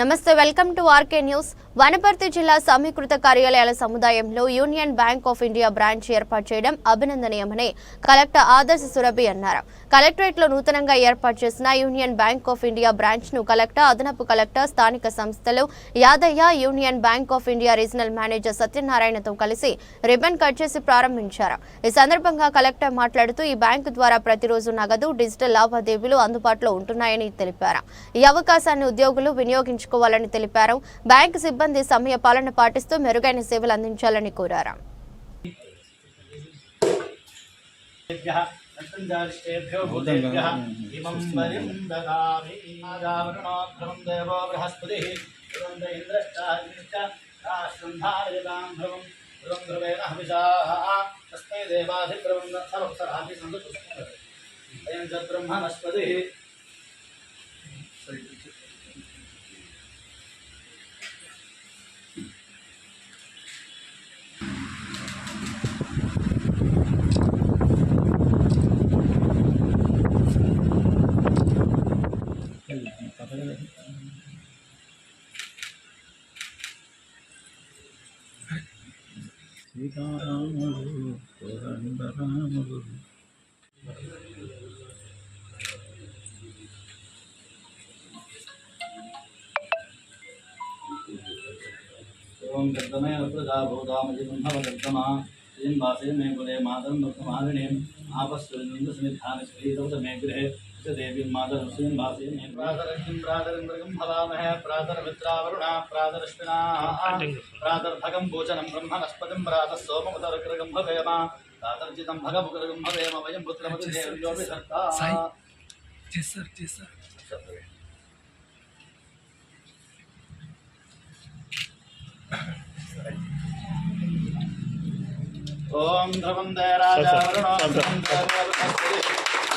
నమస్తే welcome to RK news. Wanaparthy జిల్లా సమీకృత కార్యాలయాల సముదాయంలో union bank of India branch ఏర్పాటు చేయడం అభినందనీయమని కలెక్టర్ ఆదర్శ సురభి అన్నారు. కలెక్టరేట్లో నూతనంగా ఏర్పాటు చేసిన యూనియన్ బ్యాంక్ ఆఫ్ ఇండియా బ్రాంచ్ను కలెక్టర్ అదనపు కలెక్టర్ స్థానిక సంస్థలు Yadaiah union bank of India regional manager సత్యనారాయణతో కలిసి రిబన్ కట్ చేసి ప్రారంభించారు. ఈ సందర్భంగా కలెక్టర్ మాట్లాడుతూ ఈ బ్యాంకు ద్వారా ప్రతిరోజు నగదు డిజిటల్ లావాదేవీలు అందుబాటులో ఉంటున్నాయని తెలిపారు. ఈ అవకాశాన్ని ఉద్యోగులు ఉపయోగించుకోవాలని తెలిపారు. బ్యాంకు సిబ్బంది సమయ పాలన పాటిస్తూ మెరుగైన సేవలు అందించాలని కోరారు. అయం సీతారాములు కోదండరాములు ॐ कर्तमे प्रजा भूतामजितं भवदर्तमा श्रीं वासे मे कुले मातरं भक्तमालिनीम् आपस्विन्दसमिधानश्रीदौत मे गृहे च देवी मातर हुसैन भाषेन प्रातरजिम प्रातरिंद्रगम फलामह प्रातरमित्रावरुणा प्रातरश्विना प्रातर्भगम भोजनम ब्रह्मणस्पतिम प्रातः सोममुदरकृगम भवेम प्रातर्जितं भगमुकृगम भवेम वयं पुत्रमति देव्योऽपि सर्ता जी सर। जी ओम ध्रुवं दया राजा वरुणो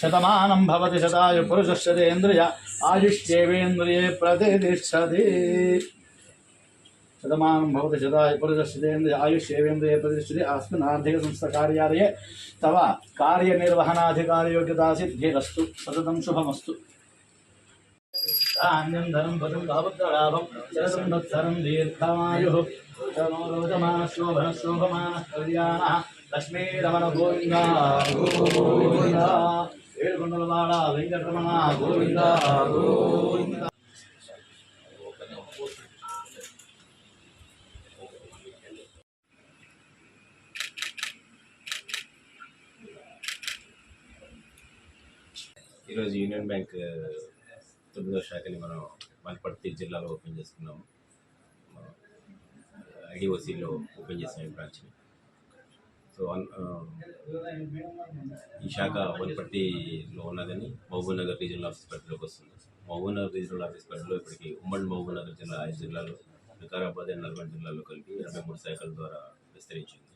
శతమానం భవతి శతాయు పురుషశతేంద్రియ ఆయుష్యేవేంద్రియే ప్రతిష్టది శతమానం భవతి శతాయు పురుషశతేంద్రియ ఆయుష్యేవేంద్రియే ప్రతిష్టది అస్మిన్ ఆర్థిక సంస్థ కార్యాలయే. తవ కార్యనిర్వహణాధికారయోగ్యతాసిద్ధిరస్తు సతతం శుభమస్తు. ధాన్యం ధనం పదం కాపుత్రలాభం శరసంవత్సరం దీర్ఘమాయు. శోభన శోభమాన కళ్యాణ. లక్ష్మీ రమణ గోవింద గోవింద ఏడుకొండల బాడ వెంకటరమణ గోవింద గోవింద. ఈరోజు యూనియన్ బ్యాంక్ తొమ్మిదో శాఖని మనం వనపర్తి జిల్లాలో ఓపెన్ చేసుకున్నాము ఐడిఓసిలో ఓపెన్ చేసిన బ్రాంచ్ని. సో ఈ శాఖ వనపర్తిలో ఉన్నదని మహబూబ్ నగర్ రీజనల్ ఆఫీస్ పరిధిలోకి వస్తుంది. మహబూబ్ నగర్ రీజనల్ ఆఫీస్ పరిధిలో ఇప్పటికి ఉమ్మడి మహబూబ్ నగర్ జిల్లా ఐదు జిల్లాలో వికారాబాద్ అండ్ నల్గొండ జిల్లాలో కలిపి ఇరవై మూడు శాఖల ద్వారా విస్తరించింది.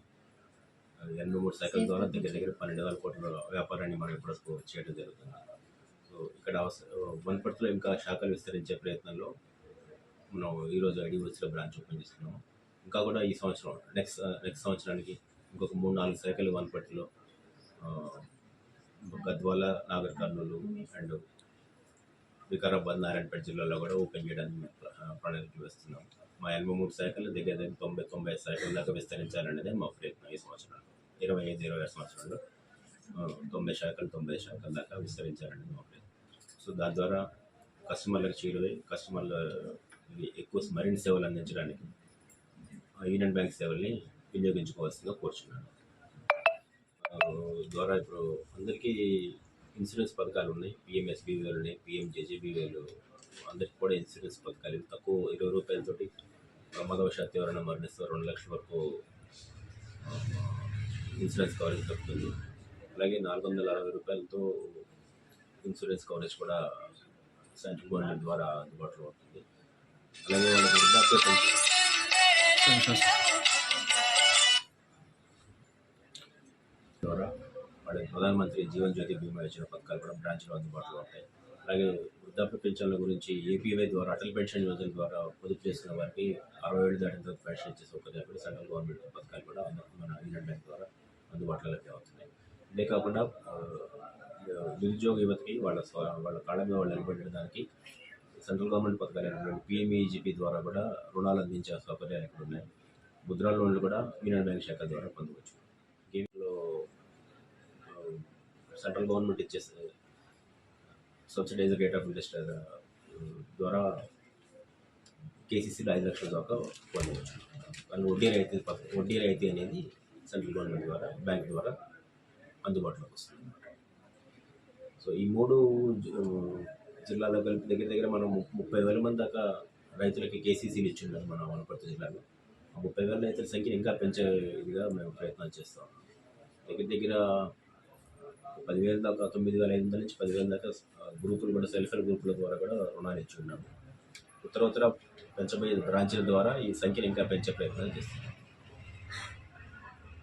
ఎనభై మూడు శాఖల ద్వారా దగ్గర దగ్గర పన్నెండు వేల కోట్ల వ్యాపారాన్ని మనం ఇప్పటివరకు చేయడం జరుగుతుంది. సో ఇక్కడ వనపర్తిలో ఇంకా శాఖలు విస్తరించే ప్రయత్నంలో మనం ఈరోజు ఐడిఓసిలో బ్రాంచ్ ఓపెన్ చేస్తున్నాము. ఇంకా కూడా ఈ సంవత్సరం నెక్స్ట్ నెక్స్ట్ సంవత్సరానికి ఇంకొక మూడు నాలుగు శాఖలు వనపర్తిలో గద్వాల నాగర్ కర్నూలు అండ్ వికారాబాద్ నారాయణపేట జిల్లాలో కూడా ఓపెన్ చేయడానికి ప్ర- ప్రణాళిక వేస్తున్నాం. మా ఎనభై మూడు శాఖలు దగ్గర దగ్గర తొంభై తొంభై ఐదు శాఖల దాకా విస్తరించాలనేది మా ప్రయత్నం ఈ సంవత్సరంలో ఇరవై ఐదు ఇరవై ఆరు సంవత్సరంలో తొంభై శాఖలు తొంభై ఐదు శాఖల దాకా విస్తరించాలనేది మా ప్రయత్నం. సో దాని ద్వారా కస్టమర్లకు చేరువై కస్టమర్ల ఎక్కువ మరిన్ని సేవలు అందించడానికి యూనియన్ బ్యాంక్ సేవల్ని వినియోగించుకోవాల్సిందిగా కోరుచున్నాను. ద్వారా ఇప్పుడు అందరికీ ఇన్సూరెన్స్ పథకాలు ఉన్నాయి. పిఎంఎస్బీవీలు ఉన్నాయి పిఎంజేజేబీవీఎల్ అందరికి కూడా ఇన్సూరెన్స్ పథకాలు తక్కువ ఇరవై రూపాయలతోటి ప్రమాదవశాత్తు ఎవరైనా మరణిస్తే రెండు లక్షల వరకు ఇన్సూరెన్స్ కవరేజ్ దొరుకుతుంది అలాగే నాలుగు వందల అరవై రూపాయలతో ఇన్సూరెన్స్ కవరేజ్ కూడా సెంట్రల్ గవర్నమెంట్ ద్వారా అందుబాటులో ఉంటుంది. అలాగే వాళ్ళకి వృద్ధాప్య పెన్షన్ వాళ్ళకి ప్రధానమంత్రి జీవన్ జ్యోతి బీమా యోజన పథకాలు కూడా బ్రాంచ్లో అందుబాటులో ఉంటాయి. అలాగే వృద్ధాప్య పెన్షన్ల గురించి ఏపీవై ద్వారా అటల్ పెన్షన్ యోజన ద్వారా పొదుపు చేసిన వారికి అరవై ఏళ్ళు దాటిన తర్వాత పెన్షన్ ఇచ్చే సౌకర్యాలు కూడా సెంట్రల్ గవర్నమెంట్ పథకాలు కూడా మన యూనియన్ బ్యాంక్ ద్వారా అందుబాటులో అవుతున్నాయి. ఇదే కాకుండా నిరుద్యోగ యువతకి వాళ్ళ వాళ్ళ కాళ్ళ మీద వాళ్ళు దానికి సెంట్రల్ గవర్నమెంట్ పథకాలు అయినటువంటి పిఎంఈజీపీ ద్వారా కూడా రుణాలు అందించే సౌకర్యాలు ఇక్కడ ఉన్నాయి. ముద్రా లోన్లు కూడా యూనియన్ బ్యాంక్ శాఖ ద్వారా పొందవచ్చు. సెంట్రల్ గవర్నమెంట్ ఇచ్చే సబ్సిడైజ్ రేట్ ఆఫ్ ఇంట్రెస్ట్ ద్వారా కేసీసీలో ఐదు లక్షల దాకా పొందవచ్చు వాళ్ళు వడ్డీ రైతు వడ్డీ రైతు అనేది సెంట్రల్ గవర్నమెంట్ ద్వారా బ్యాంక్ ద్వారా అందుబాటులోకి వస్తుంది సో ఈ మూడు జిల్లాలో కలిపి దగ్గర దగ్గర మనం ముప్పై వేల మంది దాకా రైతులకి కేసీసీలు ఇచ్చిండారు మన వనపర్తి జిల్లాలో. ఆ ముప్పై వేల రైతుల సంఖ్యను ఇంకా పెంచే ఇదిగా మేము ప్రయత్నాలు చేస్తాం. దగ్గర దగ్గర పదివేల దాకా తొమ్మిది వేల ఐదు వందల నుంచి పదివేల దాకా గ్రూపులు కూడా సెల్ఫ్ హెల్ప్ గ్రూపుల ద్వారా కూడా రుణాలు ఇచ్చి ఉన్నాము. ఉత్తర ఉత్తర పెంచబోయే బ్రాంచ్ల ద్వారా ఈ సంఖ్యను ఇంకా పెంచే ప్రయత్నం చేస్తాం